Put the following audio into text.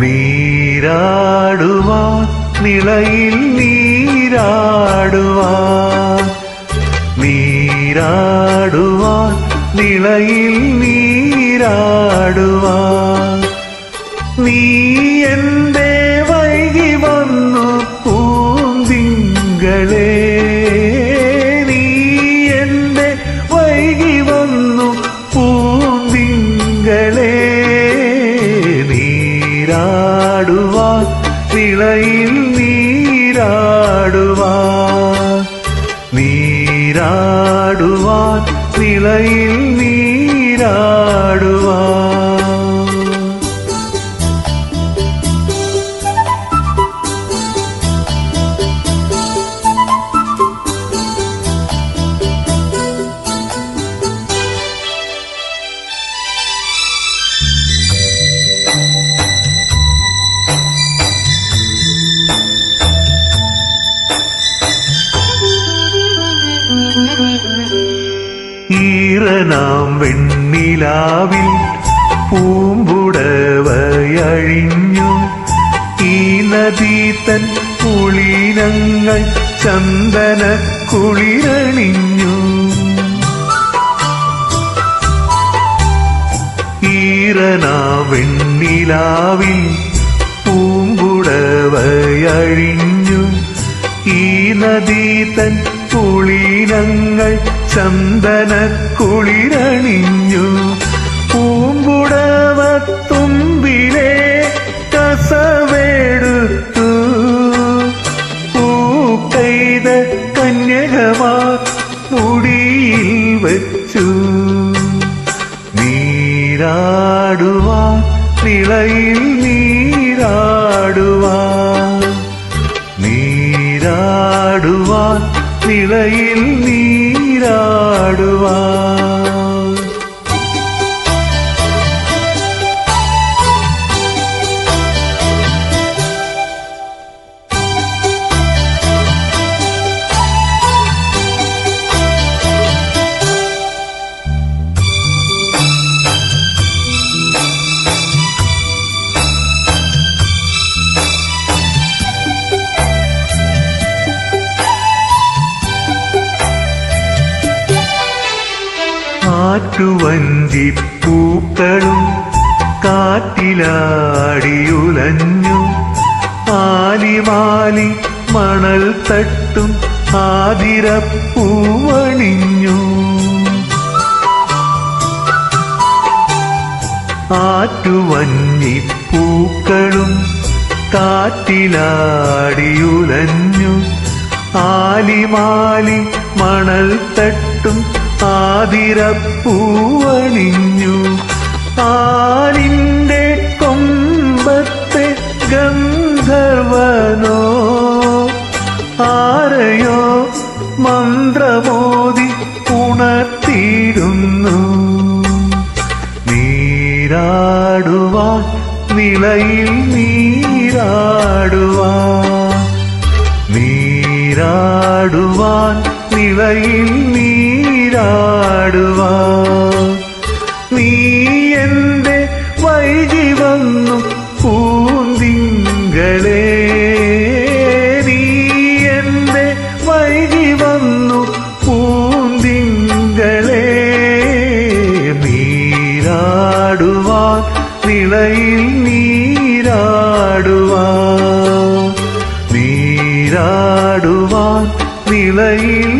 നീരാടുവാൻ നിളയിൽ നീരാടുവാ. നീരാടുവാ നിളയിൽ നീരാടുവാ. നീ എന്റെ നീരാടുവാൻ നിളയിൽ നീരാടുവാൻ നീരാടുവാൻ നിളയിൽ നീരാടുവാൻ ഈറനാം വെണ്ണിലാവിൽ പൂമ്പുടവയഴിഞ്ഞു. ഈ നദീ തൻ കുളിനങ്ങൾ ചന്ദന കുളിരണിഞ്ഞു ഈറനാ വെണ്ണിലാവിൽ പൂമ്പുടവയഴിഞ്ഞു. ഈ നദീ തൻ കുളിനങ്ങൾ ചന്ദന കുളിരണിഞ്ഞു പൂമ്പുടവത്തുമ്പിലെ കസവേടുത്തു. പൂക്കൈത കന്യകമാ മുടിയിൽ വച്ചു. നീരാടുവാ നിളയിൽ നീരാടുവാ. നീരാടുവാൻ നിളയിൽ നീരാടുവാൻ ആറ്റുവഞ്ചിപ്പൂക്കളും കാറ്റിലാടിയുലഞ്ഞു. ആലിമാലി മണൽ തട്ടും ആതിരപ്പൂവണിഞ്ഞു. ആറ്റുവഞ്ഞിപ്പൂക്കളും കാറ്റിലാടിയുലഞ്ഞു. ആലിമാലി മണൽ തട്ടും ആതിരപ്പൂവണിഞ്ഞു. ആലിന്റെ കൊമ്പത്തെ ഗന്ധർവനോ ആരയോ മന്ത്രമോതി ഉണർത്തിയിരുന്നു നീരാടുവാൻ നിളയിൽ നീരാടുവാൻ നീരാടുവാൻ നിളയിൽ നീരാടുവാൻ നീ എന്റെ വൈകി വന്നു പൂന്തിങ്കളേ. നീ എന്റെ വൈകി വന്നു പൂന്തിങ്കളേ. നീരാടുവാൻ നിളയിൽ നീരാടുവാൻ നീരാടുവാൻ നിളയിൽ